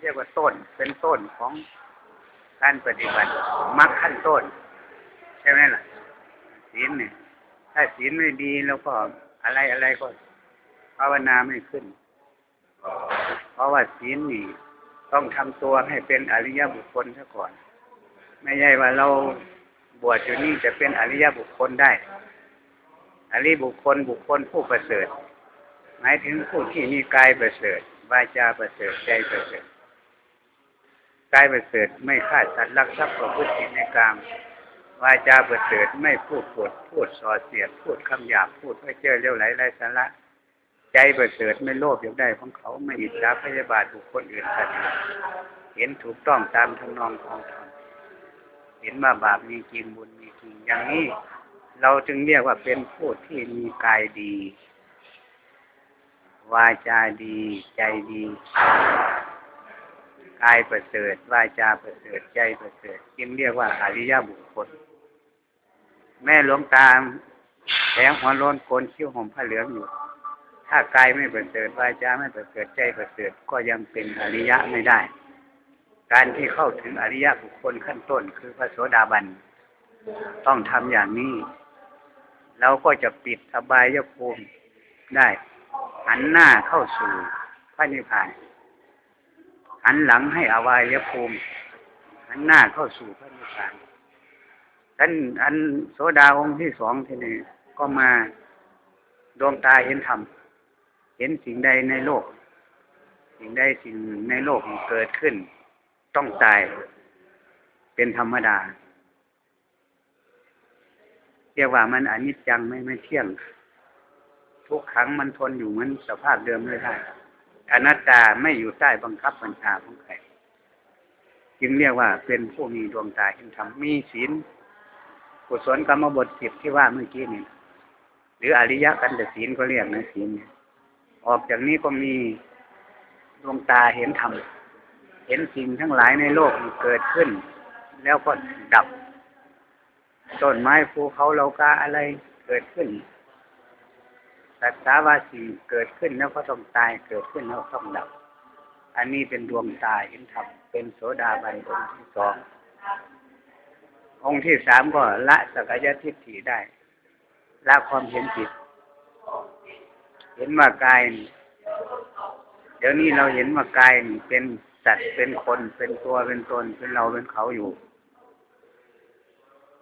เรียกว่าต้น เป็นต้นของการปฏิบัติมรรคขั้นต้น ใช่ไหมล่ะศีลเนี่ย ถ้าศีลไม่ดีแล้วก็อะไรอะไรก็ภาวนาไม่ขึ้น เพราะว่าศีลนี่ต้องทำตัวให้เป็นอริยบุคคลซะก่อน ไม่ใช่ว่าเราบวชอยู่นี่จะเป็นอริยบุคคลได้ อริยบุคคลบุคคลผู้ประเสริฐ หมายถึงผู้ที่มีกายประเสริฐวาจาประเสริฐใจประเสริฐ กายประเสริฐไม่ฆ่าสัตว์รักทรัพย์ประพฤติในกามวาจาประเสริฐไม่พูดปดพูดส่อเสียด พูดคำหยาบพูดเพื่เจ้อเลี้ยวไหลไร้สาระ ใจประเสริฐไม่โลภอยากได้ของเขาไม่อิจฉาพยาบาทบุคคลอื่นสัตว์เห็นถูกต้องตามทำนองของธรรมเห็นว่าบาปมีจริงบุญมีจริงอย่างนี้ เราจึงเรียกว่าเป็นผู้ที่มีกายดี วาจาดี ใจดี กายประเสริฐวาจาประเสริฐใจประเสริฐจึงเรียกว่าอริยบุคคล แม่หลวงตามแสงหัวโลนโกนคิ้วห่มผ้าเหลืองอยู่ ถ้ากายไม่ประเสริฐวาจาไม่ประเสริฐใจประเสริฐก็ยังเป็นอริยะไม่ได้ การที่เข้าถึงอริยบุคคลขั้นต้น คือพระโสดาบัน ต้องทำอย่างนี้เราก็จะปิดอบายภูมิได้หันหน้าเข้าสู่พระนิพพาน หันหลังให้อวัยภูมิหันหน้าเข้าสู่พระนิพพานท่านอันโสดาองค์ที่สองทีนี้ก็มาดวงตาเห็นธรรม เห็นสิ่งใดในโลก สิ่งใดสิ่งในโลกเกิดขึ้น ต้องตายเป็นธรรมดา เรียกว่ามันอนิจจังไม่ไม่เที่ยง ทุกครั้งมันทนอยู่เหมือนสภาพเดิมไม่ได้ อนัตตาไม่อยู่ใต้บังคับบัญชาของใครจึงเรียกว่าเป็นผู้มีดวงตาเห็นธรรมมีศีลกุศลกรรมบทสิบที่ว่าเมื่อกี้นี่หรืออริยกันแต่ศีลก็เรียกนะศีลออกจากนี้ก็มีดวงตาเห็นธรรมเห็นสิ่งทั้งหลายในโลกเกิดขึ้น แล้วก็ดับต้นไม้ภูเขาเรากาอะไรเกิดขึ้น ตว์สาวาสีเกิดขึ้นแล้วก็ต้องตาย เกิดขึ้นแล้วต้องดับ อันนี้เป็นดวงตาเห็นธรรมเป็นโสดาบันองค์ที่สอง องค์ที่สามก็ละสักยทิฏฐิได้ ละความเห็นผิด เห็นว่ากาย เดี๋ยวนี้เราเห็นว่ากายเป็นสัตว์เป็นคนเป็นตัวเป็นตนเป็นเราเป็นเขาอยู่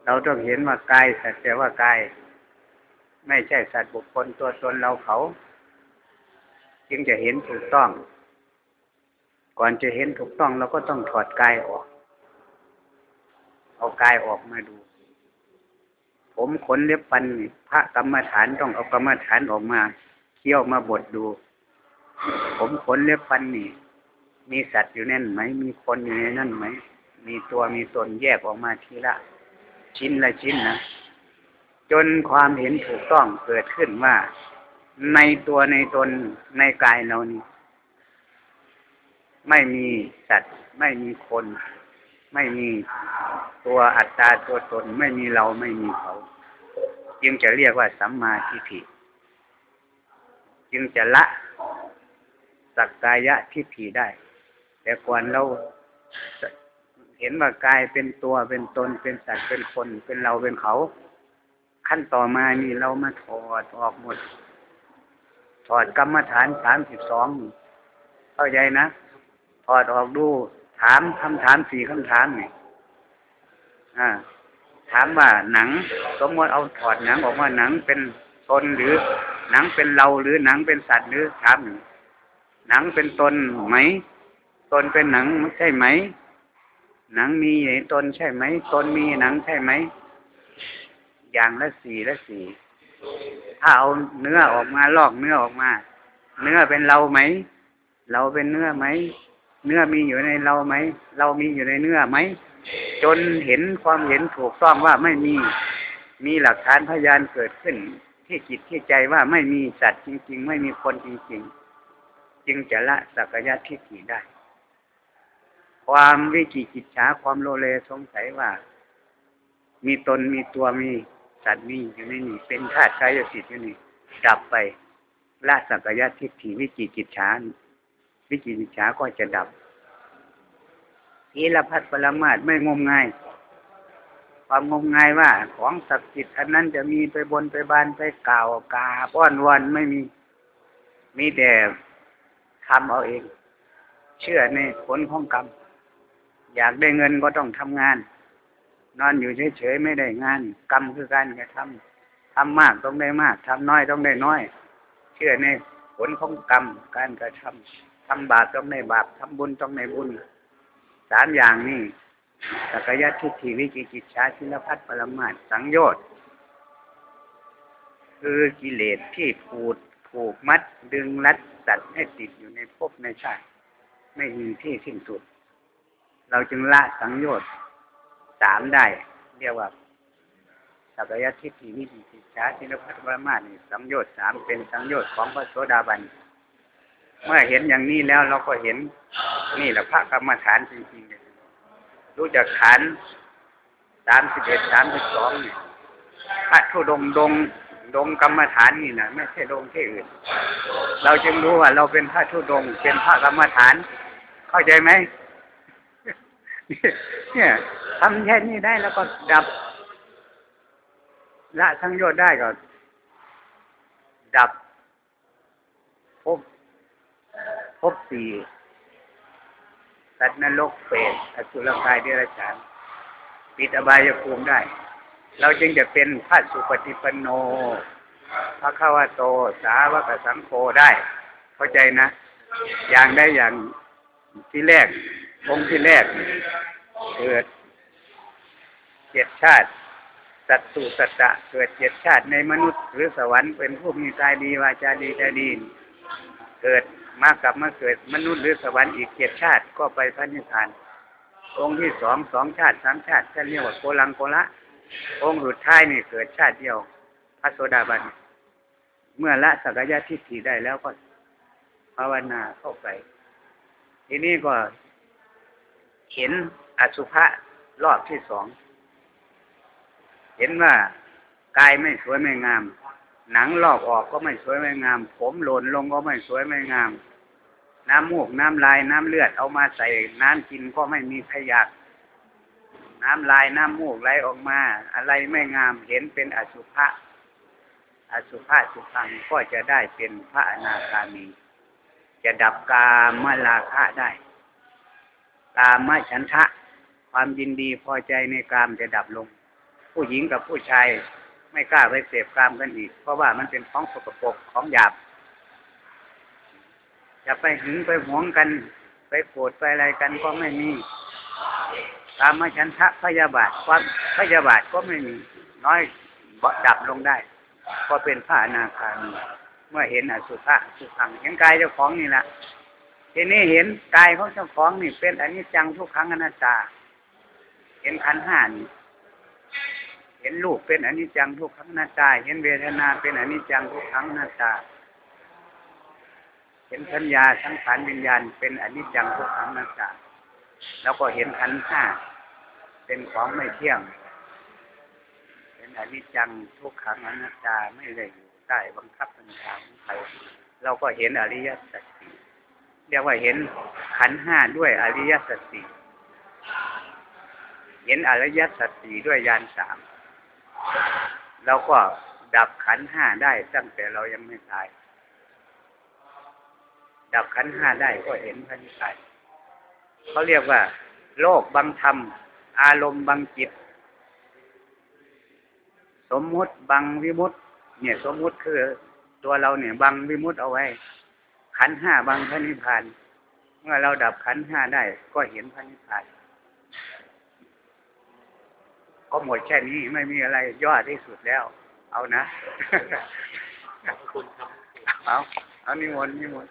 เราต้องเห็นว่ากายสัตว์แต่ว่ากาย ไม่ใช่สัตว์บุคคลตัวตนเราเขา จึงจะเห็นถูกต้อง ก่อนจะเห็นถูกต้องเราก็ต้องถอดกายออก เอากายออกมาดู ผมขนเล็บฟันพระกรรมฐานต้องเอากรรมฐานออกมาเคี่ยวมาบดดู ผมขนเล็บฟันนี่ มีสัตว์อยู่แน่นไหม มีคนอยู่ในนั่นไหม มีตัวมีตนแยกออกมาทีละ ชิ้นละชิ้นนะ จนความเห็นถูกต้องเกิดขึ้นว่าในตัวในตนในกายเรานี่ไม่มีสัตว์ไม่มีคน ไม่มีตัวอัตตาตัวตน ไม่มีเราไม่มีเขา จึงจะเรียกว่าสัมมาทิฏฐิจึงจะละสักกายะทิฏฐิได้ แต่ก่อนเราเห็นว่ากายเป็นตัวเป็นตนเป็นสัตว์เป็นคนเป็นเราเป็นเขา ขั้นต่อมานี่เรามาถอดออกหมด ถอดกรรมฐานสามสิบสองเข้าใจนะถอดออกดู ถามคำถามสี่คำถามนี่อ่า ถามว่าหนัง สมมติเอาถอดหนังออกมาหนังเป็นตนหรือ หนังเป็นเราหรือหนังเป็นสัตว์หรือถามหนึ่งหนังเป็นตนไหมตนเป็นหนังใช่ไหม หนังมีตนใช่ไหมตนมีหนังใช่ไหม อย่างละสี่ละสี่ถ้าเอาเนื้อออกมาลอกเนื้อออกมา เนื้อเป็นเราไหม เราเป็นเนื้อไหม เนื้อมีอยู่ในเราไหม เรามีอยู่ในเนื้อไหม จนเห็นความเห็นถูกต้องว่าไม่มี มีหลักฐานพยานเกิดขึ้น ที่จิตที่ใจว่าไม่มีสัตว์จริง ๆ ไม่มีคนจริง ๆ จึงจะละสักยะทิฏฐิได้ ความวิจิกิจฉาความโลเลสงสัยว่า มีตนมีตัวมี สัตว์มีอยู่ในนี้เป็นธาตุกายสิทธิ์อยู่นี่ดับไปละสักยะทิฏฐิวิจิกิจฉาวิจิกิจฉาก็จะดับทีละพัดปรมาตไม่งมงาย ความงมงายว่า ของศักดิ์สิทธิ์อันนั้นจะมีไปบนไปบานไปกล่าวกาป้อนวันไม่มี มีแต่ทำเอาเอง เชื่อในผลของกรรม อยากได้เงินก็ต้องทำงาน นอนอยู่เฉยๆไม่ได้งาน กรรมคือการกระทำทำมากต้องได้มากทำน้อยต้องได้น้อย เชื่อในผลของกรรมการกระทำทำบาปต้องได้บาปทำบุญต้องได้บุญสามอย่างนี้สักยะทิฏฐิวิจิกิจฉาชิลพัฒปรมาตสังโยชน์คือกิเลสที่ผูดผูกมัดดึงรัดสัตว์ให้ติดอยู่ในภพในชาติ ไม่มีที่สิ้นสุด เราจึงละสังโยชน์ สามได้ เรียกว่าสักยะทิฏฐิวิจิกิจฉาชิลพัฒปรมาตถ์นี่สังโยชน์สามเป็นสังโยชน์ของพระโสดาบัน เมื่อเห็นอย่างนี้แล้วเราก็เห็นนี่แหละพระกรรมฐานจริงๆเลยรู้จักขันสามสิบเอ็ดสามสิบสองเนี่ยพระทุดงค์ดงดงกรรมฐานนี่นะไม่ใช่ดงที่อื่น เราจึงรู้ว่าเราเป็นพระทุดงค์เป็นพระกรรมฐาน เข้าใจไหม เนี่ยทำแค่นี้ได้แล้วก็ดับ ละทั้งโยชน์ได้ก็ ดับพภพบสี่สัตว์นรกเปรตอสุรกายเดรัจฉานปิดอบายภูมิได้ เราจึงจะเป็นพระสุปฏิปันโนพระขาวโต สาวกสังโฆได้ เข้าใจนะ อย่างได้อย่างที่แรก องค์ที่แรกเกิดเจ็ดชาติ สัตตุสัตตะเกิดเจ็ดชาติในมนุษย์ หรือสวรรค์เป็นผู้มีกายดีวาจาดีใจดี เกิดมากลับมาเกิดมนุษย์หรือสวรรค์อีกเจ็ดชาติก็ไปพระนิพพาน องค์ที่สองสองชาติสามชาติท่านเรียกว่าโกลังโกละ องค์สุดท้ายนี่เกิดชาติเดียวพระโสดาบันเมื่อละสักยะทิฏฐิได้แล้วก็ภาวนาเข้าไป ทีนี้ก็ เห็นอสุภะรอบที่สอง เห็นว่ากายไม่สวยไม่งาม หนังลอกออกก็ไม่สวยไม่งาม ผมหล่นลงก็ไม่สวยไม่งาม น้ำมูกน้ำลายน้ำเลือดเอามาใส่น้ำกินก็ไม่มีขยะน้ำลายน้ำมูกไหลออกมา อะไรไม่งามเห็นเป็นอสุภะอสุภะสุพังก็จะได้เป็นพระอนาคามี จะดับกามราคะได้ กามฉันทะ ความยินดีพอใจในกามจะดับลง ผู้หญิงกับผู้ชายไม่กล้าไปเสพกามกันอีก เพราะว่ามันเป็นของสกปรกของหยาบจะไปหึงไปหวงกัน ไปโกรธไปอะไรกันก็ไม่มีตามมาฉันทะพยาบาทความพยาบาทก็ไม่มี น้อยดับลงได้ ก็เป็นพระอนาคามีเมื่อเห็นอสุภะสุขังเห็นกายเจ้าของนี่แหละ ทีนี้เห็นกายของเจ้าของนี่เป็นอนิจจังทุกขังอนัตตา เห็นขันห้านี่เห็นรูปเป็นอนิจจังทุกขังอนัตตา เห็นเวทนาเป็นอนิจจังทุกขังอนัตตา เห็นสัญญาสังขารวิญญาณเป็นอนิจจังทุกขังอนัตตา แล้วก็เห็นขันห้าเป็นของไม่เที่ยง เป็นอนิจจังทุกขังอนัตตาไม่ได้อยู่ใต้บังคับบัญชาของใครเราก็เห็นอริยสัจ เรียกว่าเห็นขันห้าด้วยอริยสัจสี่เห็นอริยสัจสี่ด้วยญาณสามเราก็ดับขันห้าได้ตั้งแต่เรายังไม่ตาย ดับขันห้าได้ก็เห็นพระนิพพานเขาเรียกว่า โลกบังธรรม อารมณ์บังจิต สมมุติบังวิมุตติเนี่ย สมมุติคือตัวเราเนี่ยบังวิมุตติเอาไว้ ขันธ์ห้าบังพระนิพพาน เมื่อเราดับขันธ์ห้าได้ ก็เห็นพระนิพพาน ก็หมดแค่นี้ไม่มีอะไรยอดที่สุดแล้ว เอานะ เอาเอานิมนต์นิมนต์